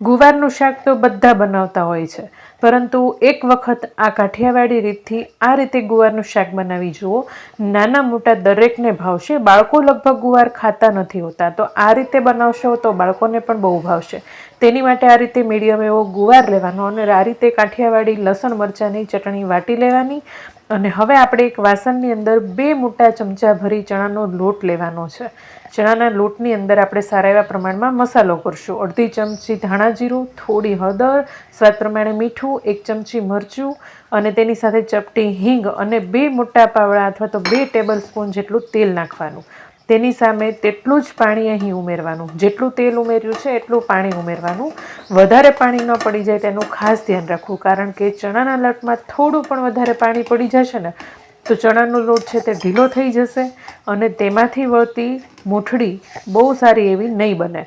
ગુવારનું શાક તો બધા બનાવતા હોય છે. પરંતુ એક વખત આ કાઠિયાવાડી રીતથી આ રીતે ગુવારનું શાક બનાવી જુઓ. નાના મોટા દરેકને ભાવશે. બાળકો લગભગ ગુવાર ખાતા નથી હોતા. તો આ રીતે બનાવશો તો બાળકોને પણ બહુ ભાવશે. તેની માટે આ રીતે મીડિયમ એવો ગુવાર લેવાનો અને આ રીતે કાઠિયાવાડી લસણ, મરચાંની ચટણી વાટી લેવાની. અને હવે આપણે એક વાસણની અંદર બે મોટા ચમચા ભરી ચણાનો લોટ લેવાનો છે. ચણાના લોટની અંદર આપણે સારા એવા પ્રમાણમાં મસાલો કરશું. અડધી ચમચી ધાણા જીરું, થોડી હળદર, સ્વાદ પ્રમાણે મીઠું, એક ચમચી મરચું અને તેની સાથે ચપટી હિંગ અને બે મોટા પાવડા અથવા તો બે ટેબલ સ્પૂન જેટલું તેલ નાખવાનું. તેની સામે તેટલું જ પાણી અહીં ઉમેરવાનું. જેટલું તેલ ઉમેર્યું છે, એટલું પાણી ઉમેરવાનું. વધારે પાણી ન પડી જાય તેનું ખાસ ધ્યાન રાખવું. કારણ કે ચણાના લોટમાં થોડું પણ વધારે પાણી પડી જશે ને, તો ચણાનો લોટ છે તે ઢીલો થઈ જશે અને તેમાંથી વળતી મૂઠડી બહુ સારી એવી નહીં બને.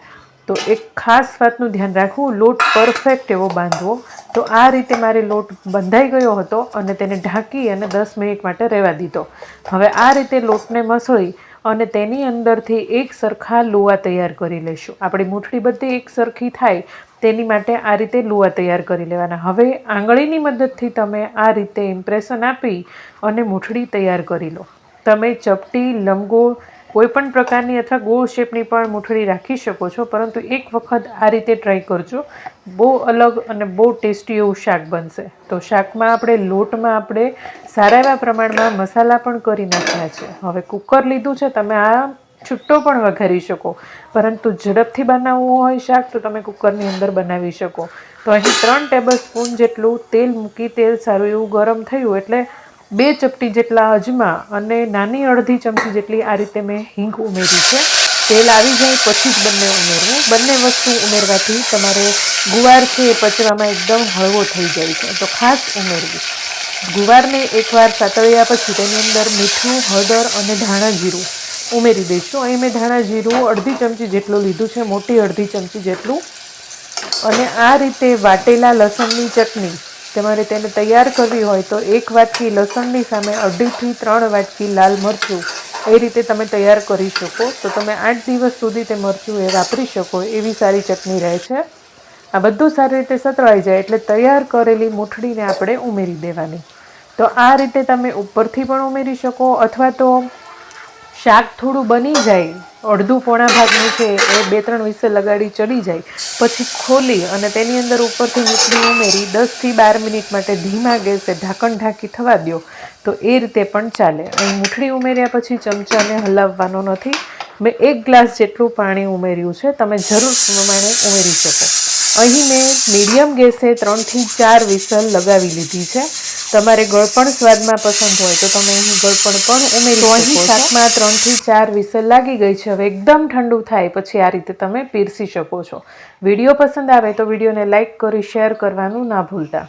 તો એક ખાસ વાતનું ધ્યાન રાખવું, લોટ પરફેક્ટ એવો બાંધવો. તો આ રીતે મારે લોટ બંધાઈ ગયો હતો અને તેને ઢાંકી અને દસ મિનિટ માટે રહેવા દીધો. હવે આ રીતે લોટને મસળી અને તેની અંદરથી એક સરખા લુવા તૈયાર કરી લઈશું આપણી મૂઠડી બધી એક સરખી થાય, તેની માટે આ રીતે લુવા તૈયાર કરી લેવાના. હવે આંગળીની મદદથી તમે આ રીતે ઇમ્પ્રેશન આપી અને મૂઠડી તૈયાર કરી લો. તમે ચપટી, લંબગોળ કોઈ પણ પ્રકારની અથવા ગોળ શેપની પણ મૂઠળી રાખી શકો છો, પરંતુ એક વખત આ રીતે ટ્રાય કરજો. બહુ અલગ અને બહુ ટેસ્ટી એવું શાક બનશે. તો શાકમાં આપણે લોટમાં આપણે સારા એવા પ્રમાણમાં મસાલા પણ કરી નાખ્યા છે. હવે કુકર લીધું છે, તમે આ છૂટો પણ વઘારી શકો. પરંતુ ઝડપથી બનાવવું હોય શાક, તો તમે કુકરની અંદર બનાવી શકો. તો અહીં ત્રણ ટેબલ સ્પૂન જેટલું તેલ મૂકી, તેલ સારું એવું ગરમ થયું, એટલે બે ચપટી જેટલા અજમા અને નાની અડધી ચમચી જેટલી આ રીતે મેં હિંગ ઉમેરી છે. તેલ આવી જાય પછી જ બંને ઉમેરવું. બંને વસ્તુ ઉમેરવાથી તમારે ગુવાર છે એ પચવામાં એકદમ હળવો થઈ જાય છે. તો ખાસ ઉમેરવી. ગુવારને એકવાર સાતળ્યા પછી તેની અંદર મીઠું, હળદર અને ધાણા જીરું ઉમેરી દઈશું. અહીં મેં ધાણા જીરું અડધી ચમચી જેટલું લીધું છે, મોટી અડધી ચમચી જેટલું. અને આ રીતે વાટેલા લસણની ચટણી તમારે તેને તૈયાર કરવી હોય તો એક વાટકી લસણની સામે અઢીથી ત્રણ વાટકી લાલ મરચું એ રીતે તમે તૈયાર કરી શકો. તો તમે આઠ દિવસ સુધી તે મરચું એ વાપરી શકો, એવી સારી ચટણી રહે છે. આ બધું સારી રીતે સતળાઈ જાય એટલે તૈયાર કરેલી મૂઠડીને આપણે ઉમેરી દેવાની. તો આ રીતે તમે ઉપરથી પણ ઉમેરી શકો અથવા તો શાક થોડું બની જાય, અડધું પોણા ભાગનું છે, એ બે ત્રણ વિસલ લગાડી ચડી જાય, પછી ખોલી અને તેની અંદર ઉપરથી મીઠું ઉમેરી દસથી બાર મિનિટ માટે ધીમા ગેસે ઢાંકણ ઢાંકી થવા દો તો એ રીતે પણ ચાલે. અહીં મૂઠડી ઉમેર્યા પછી ચમચાને હલાવવાનો નથી. મેં એક ગ્લાસ જેટલું પાણી ઉમેર્યું છે. તમે જરૂર પ્રમાણે ઉમેરી શકો. અહીં મેં મીડિયમ ગેસે ત્રણથી ચાર વિસલ લગાવી લીધી છે. તમારે ગળપણ સ્વાદમાં પસંદ હોય તો તમે અહીં ગળપણ પણ ઉમેરી અહીં શાકમાં ત્રણથી ચાર વિસલ લાગી ગઈ છે. હવે એકદમ ઠંડુ થાય પછી આ રીતે તમે પીરસી શકો છો. વીડિયો પસંદ આવે તો વિડીયોને લાઇક કરી શેર કરવાનું ના ભૂલતા.